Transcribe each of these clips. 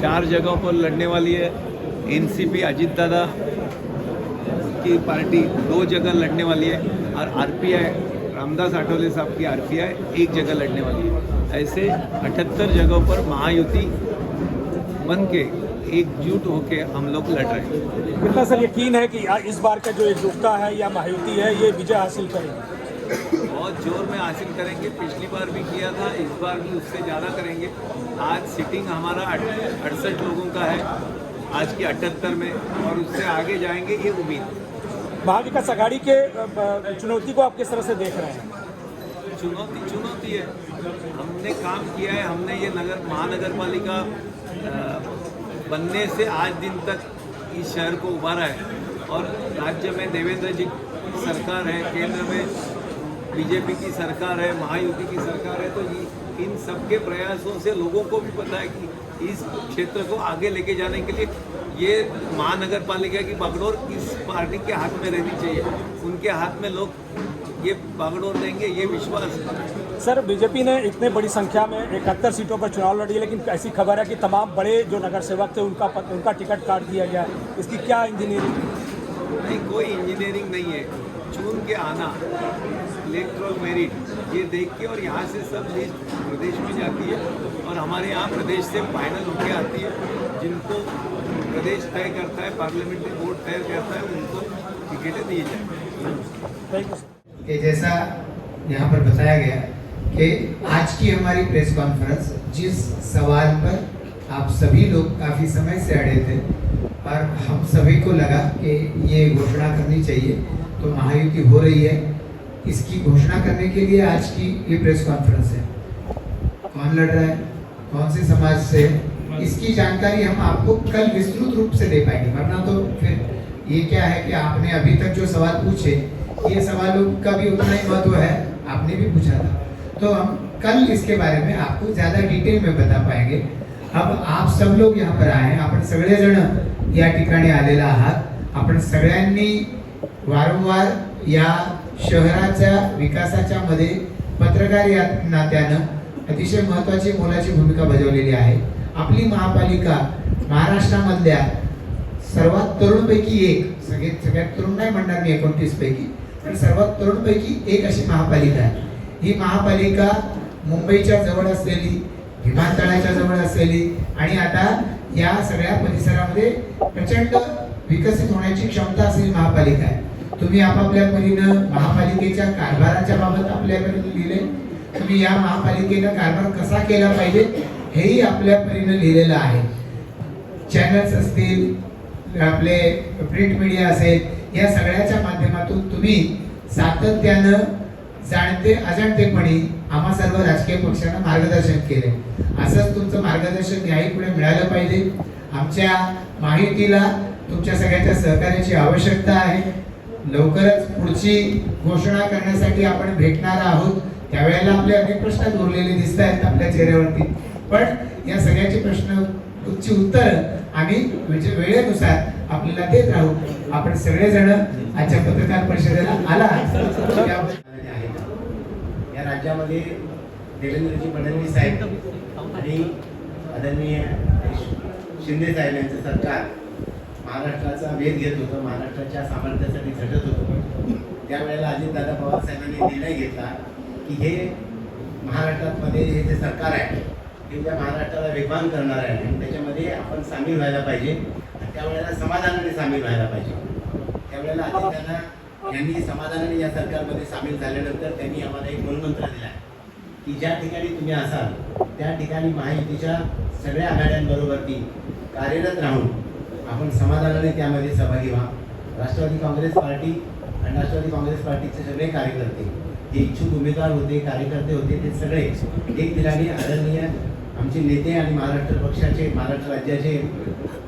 चार जगहों पर लड़ने वाली है। एनसीपी अजीत दादा की पार्टी दो जगह लड़ने वाली है और आरपीआई रामदास आठवले साहब की आरपीआई एक जगह लड़ने वाली है। ऐसे अठहत्तर जगहों पर महायुति बन के एकजुट होके हम लोग लड़ रहे हैं। सर, यकीन है कि इस बार का जो एकजुटता है या महायुति है, ये विजय हासिल करेगी? बहुत ज़ोर में हासिल करेंगे। पिछली बार भी किया था इस बार भी उससे ज़्यादा करेंगे। आज सिटिंग हमारा अड़सठ लोगों का है। आज की अठहत्तर में और उससे आगे जाएँगे ये उम्मीद। अघाड़ी के अ, अ, चुनौती को आप किस तरह से देख रहे हैं? चुनौती चुनौती है। हमने काम किया है हमने ये नगर महानगर पालिका बनने से आज दिन तक इस शहर को उभारा है। और राज्य में देवेंद्र जी सरकार है केंद्र में बीजेपी की सरकार है, महायुति की सरकार है तो इन सबके प्रयासों से लोगों को भी पता है कि इस क्षेत्र को आगे लेके जाने के लिए ये महानगर पालिका की बागडोर इस पार्टी के हाथ में रहनी चाहिए। उनके हाथ में लोग ये बागडोर देंगे, ये विश्वास। सर, बीजेपी ने इतने बड़ी संख्या में इकहत्तर सीटों पर चुनाव लड़ी है लेकिन ऐसी खबर है कि तमाम बड़े जो नगर सेवक थे, उनका उनका टिकट काट दिया गया। इसकी क्या इंजीनियरिंग नहीं कोई इंजीनियरिंग नहीं है। चुन के आना इलेक्ट्रल मेरिट ये देख के और यहाँ से सब लिस्ट प्रदेश में जाती है और हमारे यहाँ प्रदेश से फाइनल होके आती है। जिनको प्रदेश तय करता है पार्लियामेंट्री बोर्ड तय करता है उनको टिकटें दी यू कि जैसा यहाँ पर बताया गया कि आज की हमारी प्रेस कॉन्फ्रेंस जिस सवाल पर आप सभी लोग काफ़ी समय से अड़े थे और हम सभी को लगा कि ये घोषणा करनी चाहिए। तो महायुति हो रही है। इसकी घोषणा करने के लिए आज की ये प्रेस कॉन्फ्रेंस है। कौन लड़ रहा है? कौन से समाज से? इसकी जानकारी हम आपको कल विस्तृत रूप से दे पाएँगे। वरना तो फिर ये क्या है कि आपने अभी तक जो सवाल पूछे, ये सवालों का भी उतना ही महत्व है। आपने भी पूछा था। तो हम कल इसके बारे में आपको ज़्यादा डिटेल में बता पाएँगे। अब आप सब लोग यहाँ पर आए आपण सगळेजण या ठिकाणी आलेला आहात. आपण सगळ्यांनी वारंवार या शहराच्या विकासाच्या मध्ये पत्रकार या नात्यानं अतिशय महत्वाची मोलाची भूमिका बजावलेली आहे. आपली महापालिका महाराष्ट्रामधल्या सर्वात तरुणपैकी एक सगळे सगळ्यात तरुण नाही म्हणणार मी एकोणतीस पैकी पण सर्वात तरुणपैकी एक अशी महापालिका आहे. ही महापालिका मुंबईच्या जवळ असलेली विमानतळाच्या जवळ असलेली आणि आता या सगळ्या परिसरामध्ये प्रचंड विकसित होण्याची क्षमता असलेली महापालिका आहे. तुम्ही आपापल्या परीनं महापालिकेच्या कारभाराच्या बाबत आपल्याकडे लिहिले तुम्ही या महापालिकेनं कारभार कसा केला पाहिजे हेही आपल्या परीनं लिहिलेलं आहे. चॅनल्स असतील आपले प्रिंट मीडिया असेल या सगळ्याच्या माध्यमातून तुम्ही सातत्यानं जाणते अजाणतेपणी आम्हा सर्व राजकीय पक्षांना मार्गदर्शन केले. असंच तुमचं मार्गदर्शन याही पुढे मिळालं पाहिजे. आमच्या माहितीला तुमच्या सगळ्यांच्या सहकार्याची आवश्यकता आहे. लवकरच पुढची घोषणा करण्यासाठी आपण भेटणार आहोत. त्यावेळेला आपले अनेक प्रश्न उरलेले दिसत आहेत आपल्या चेहऱ्यावरती. पण या सगळ्याचे प्रश्न ची उत्तर आम्ही म्हणजे वेळेनुसार आपल्याला देत राहू. आपण सगळेजण आजच्या पत्रकार परिषदेला आला या राज्यामध्ये देवेंद्रजी फडणवीस साहेब आणि आदरणीय शिंदे साहेब यांचं सरकार महाराष्ट्राचा वेध घेत होतं महाराष्ट्राच्या सामर्थ्यासाठी झटत होतं. त्यावेळेला अजितदादा पवार साहेबांनी निर्णय घेतला की हे महाराष्ट्रामध्ये हे जे सरकार आहे हे त्या महाराष्ट्राला वेगवान करणार आहे आणि त्याच्यामध्ये आपण सामील व्हायला पाहिजे त्यावेळेला समाधानाने सामील व्हायला पाहिजे. त्यावेळेला अजितदादा यांनी समाधानाने या सरकारमध्ये सामील झाल्यानंतर त्यांनी आम्हाला एक मनमंत्र दिला की ज्या ठिकाणी तुम्ही असाल त्या ठिकाणी महायुतीच्या सगळ्या आघाड्यांबरोबरती कार्यरत राहून आपण समाधानाने त्यामध्ये सहभागी व्हा. राष्ट्रवादी काँग्रेस पार्टी आणि राष्ट्रवादी काँग्रेस पार्टीचे सगळे कार्यकर्ते जे इच्छुक उमेदवार होते कार्यकर्ते होते ते सगळे एक दिलाने आदरणीय आमचे नेते आणि महाराष्ट्र पक्षाचे महाराष्ट्र राज्याचे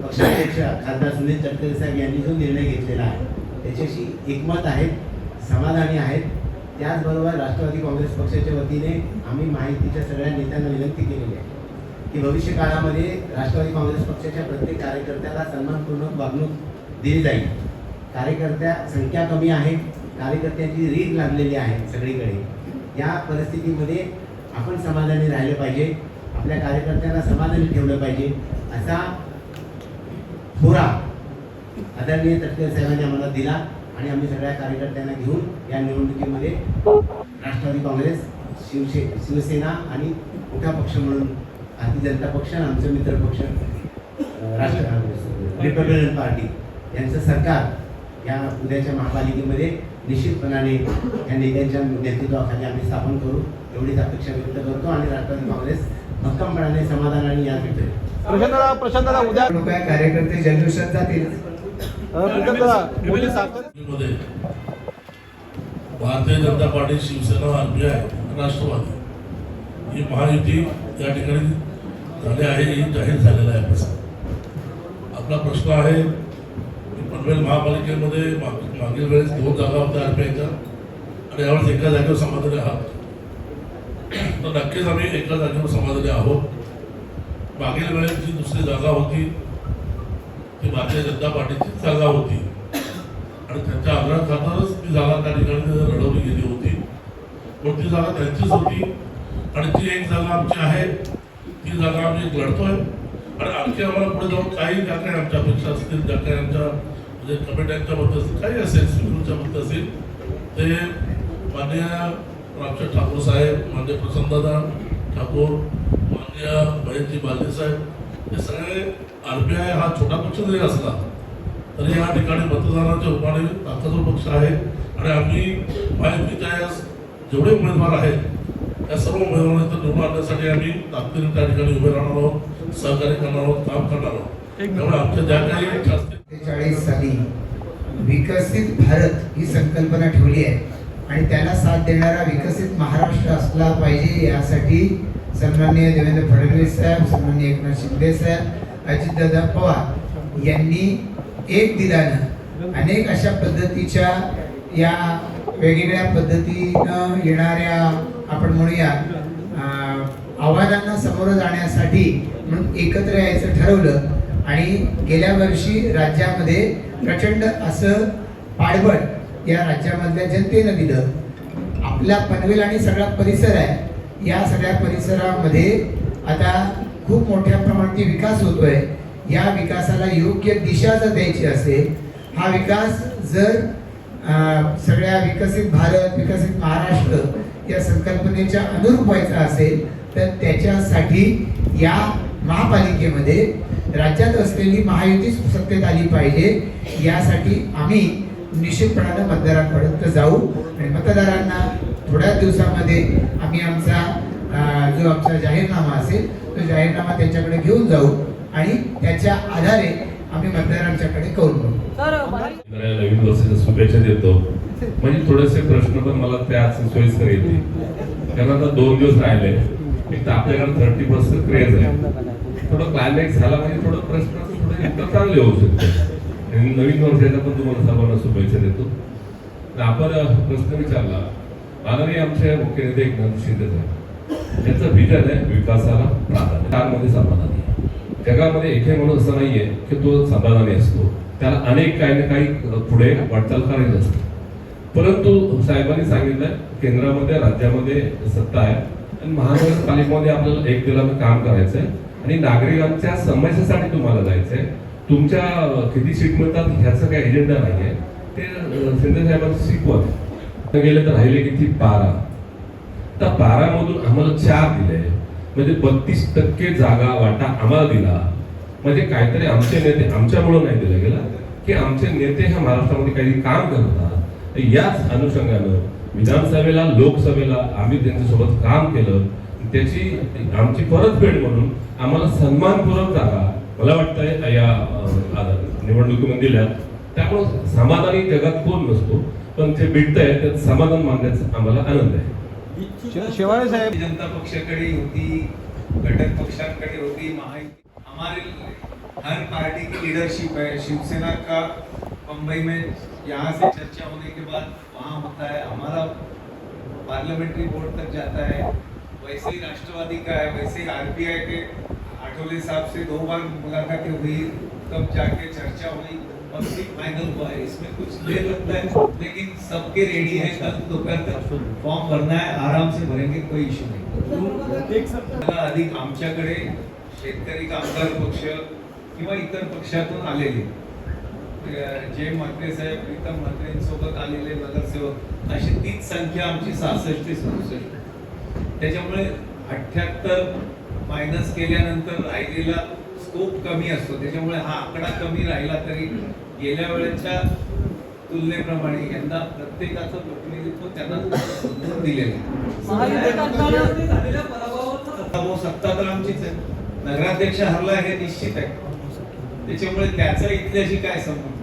पक्षाध्यक्ष खासदार सुनील तटकरे साहेब यांनी जो निर्णय घेतलेला आहे त्याच्याशी एकमत आहेत समाधानी आहेत. त्याचबरोबर राष्ट्रवादी काँग्रेस पक्षाच्या वतीने आम्ही माहितीच्या सगळ्या नेत्यांना विनंती केलेली आहे की भविष्य काळामध्ये राष्ट्रवादी काँग्रेस पक्षाच्या प्रत्येक कार्यकर्त्याला सन्मानपूर्वक वागणूक दिली जाईल. कार्यकर्त्या संख्या कमी आहे कार्यकर्त्यांची रीत लागलेली आहे सगळीकडे. या परिस्थितीमध्ये आपण समाधानी राहिलं पाहिजे आपल्या कार्यकर्त्यांना समाधानी ठेवलं पाहिजे असा थोरा आदरणीय तटकरे साहेबांनी आम्हाला दिला आणि आम्ही सगळ्या कार्यकर्त्यांना घेऊन या निवडणुकीमध्ये राष्ट्रवादी काँग्रेस शिवसे शिवसेना आणि मोठा पक्ष म्हणून भारतीय जनता पक्ष आणि आमचं मित्र पक्ष राष्ट्र रिपब्लिकन पार्टी यांचं सरकार या उद्याच्या महापालिकेमध्ये निश्चितपणाने या नेत्यांच्या नेतृत्वाखाली आम्ही स्थापन करू एवढीच अपेक्षा व्यक्त करतो आणि राष्ट्रवादी काँग्रेस भक्कमपणाने समाधानाने यात भेटेल प्रशांतदा प्रशांतदा उद्या कार्यकर्ते जल्लोषात जातील प्रशांतदा मोठी ताकदमध्ये भारतीय जनता पार्टी शिवसेना आरपीआय राष्ट्रवादी ही महायुती या ठिकाणी झाली आहे ही जाहीर झालेला आहे प्रसार आपला प्रश्न आहे की पनवेल महापालिकेमध्ये मागील वेळेस दोन जागा होत्या आरपीआयच्या आणि यावेळेस एका जागेवर समाधानी आहात. तर नक्कीच आम्ही एका जागेवर समाधानी आहोत. मागील वेळेस जी दुसरी जागा होती ती भारतीय जनता पार्टीची जागा होती. आणि त्यांच्या आग्रहाखातरच ती जागा त्या ठिकाणी लढवली गेली होती. पण ती जागा त्यांचीच होती. आणि ती एक जागा आमची आहे. ती जागा आम्ही लढतोय. आणि आणखी आम्हाला पुढे जाऊन काही ज्या काही आमच्या अपेक्षा असतील ज्या काही आमच्या म्हणजे कमिट्यांच्या बद्दल असतील काही असेल स्वीकृतच्या बद्दल असेल ते माननीय रामचंद ठाकूर साहेब माननीय प्रसन्नदादा ठाकूर माननीय महेशजी बालदे साहेब हे सगळे आय हा छोटा पक्ष जरी असला तरी या ठिकाणी मतदानाच्या रूपाने ताकदवर पक्ष आहे आणि आम्ही महायुतीच्या या जेवढे उमेदवार आहेत त्या सर्व उमेदवारांना निवडून आणण्यासाठी आम्ही ताकदीने त्या ठिकाणी उभे राहणार आहोत सहकार्य करणार आहोत काम करणार आहोत. त्यामुळे आमच्या ज्या काही चाळीस साली विकसित भारत ही संकल्पना ठेवली आहे. आणि त्याला साथ देणारा विकसित महाराष्ट्र असला पाहिजे यासाठी सन्माननीय देवेंद्र फडणवीस साहेब सन्माननीय एकनाथ शिंदे साहेब अजितदादा पवार यांनी एक दिलानं अनेक अशा पद्धतीच्या या वेगवेगळ्या पद्धतीनं येणाऱ्या आपण म्हणूया आव्हानांना समोर जाण्यासाठी म्हणून एकत्र यायचं ठरवलं. आणि गेल्या वर्षी राज्यामध्ये प्रचंड असं पाठबळ या राज्यामधल्या जनतेनं दिलं. आपला पनवेल आणि सगळा परिसर आहे. या सगळ्या परिसरामध्ये आता खूप मोठ्या प्रमाणात विकास होतोय. या विकासाला योग्य दिशा जर द्यायची असेल हा विकास जर सगळ्या विकसित भारत विकसित महाराष्ट्र या संकल्पनेच्या अनुरूप व्हायचा असेल तर त्याच्यासाठी या महापालिकेमध्ये राज्यात असलेली महायुती सत्तेत आली पाहिजे. यासाठी आम्ही निश्चितपणानं मतदारांपर्यंत जाऊ आणि मतदारांना थोड्याच दिवसामध्ये आम्ही आमचा जो आमचा जाहीरनामा असेल तो जाहीरनामा त्यांच्याकडे घेऊन जाऊ आणि त्याच्या आधारे आम्ही मतदारांच्याकडे कौल करू. नवीन वर्षाच्या शुभेच्छा देतो. म्हणजे थोडेसे प्रश्न पण मला त्याच सोयीस्कर येतील. कारण आता दोन दिवस राहिले. एक तर आपल्याकडे थर्टी पर्सेंट क्रेज आहे. थोडं क्लायमॅक्स झाला म्हणजे थोडं प्रश्न थोडे चांगले होऊ शकते नवीन वर्षाच्या पण तुम्हाला सर्वांना शुभेच्छा देतो. आपण प्रश्न विचारला माननीय आमचे मुख्य नेते एकनाथ शिंदे साहेब त्यांचं विजन आहे विकासाला प्राधान्य. त्यामध्ये समाधानी आहे. जगामध्ये एकही माणूस असा नाहीये की तो समाधानी असतो. त्याला अनेक काही ना काही पुढे वाटचाल करायची असते. परंतु साहेबांनी सांगितलं केंद्रामध्ये राज्यामध्ये सत्ता आहे आणि महानगरपालिकेमध्ये आपल्याला एक दिलानं काम करायचं आहे आणि नागरिकांच्या समस्येसाठी तुम्हाला जायचं आहे तुमच्या किती सीट मिळतात ह्याचं काही एजेंडा नाही आहे ते अं, शिंदे साहेबांचं शिकवत गेले तर राहिले किती? बारा. तर बारामधून आम्हाला चार दिले. म्हणजे बत्तीस टक्के जागा वाटा आम्हाला दिला. म्हणजे काहीतरी आमचे नेते आमच्यामुळं नाही दिलं गेलं की आमचे नेते ह्या महाराष्ट्रामध्ये काही काम करतात याच अनुषंगानं विधानसभेला लोकसभेला आम्ही त्यांच्यासोबत काम केलं. त्याची आमची परतफेड म्हणून आम्हाला सन्मानपूर्वक जागा. मला वाटतंय निवडणुकीमध्ये दिल्या त्यामुळं समाधानी जगात कोण नसतो पण जे भेटतंय त्यात समाधान मानण्याचा आम्हाला आनंद आहे. शे- शेवाळे साहेब. जनता पक्षाकडे होती घटक पक्षांकडे होती महायुति हमारे हर पार्टी की लीडरशिप है। शिवसेना का बम्बई में यहाँ से चर्चा होने के बाद वहाँ होता है। हमारा पार्लियामेंट्री बोर्ड तक जाता है। वैसे ही राष्ट्रवादी का है वैसे ही आरपीआई के आठवले साहब से दो बार मुलाकातें हुई तब जाके चर्चा हुई और फिर फाइनल हुआ। है इसमें कुछ देर लगता है लेकिन सबके रेडी है कल दोपहर तक फॉर्म भरना है आराम से भरेंगे कोई इश्यू नहीं। मला अधिक आमच्याकडे शेतकरी कामगार पक्ष किंवा इतर पक्षातून आलेले. जे म्हात्रे साहेब प्रीतम म्हात्रेंसोबत आलेले नगरसेवक अशी तीच संख्या आमची सहासष्ट ते सदुसष्ट. त्याच्यामुळे अठ्ठ्याहत्तर मायनस केल्यानंतर राहिलेला स्कोप कमी असतो. त्याच्यामुळे हा आकडा कमी राहिला तरी गेल्या वेळेच्या तुलनेप्रमाणे यंदा प्रत्येकाचं प्रतिनिधित्व त्यांना दिलेलं आहे. हो सत्ता तर आमचीच आहे. नगराध्यक्ष हरला हे निश्चित आहे. त्याच्यामुळे त्याचा इथल्याशी काय संबंध?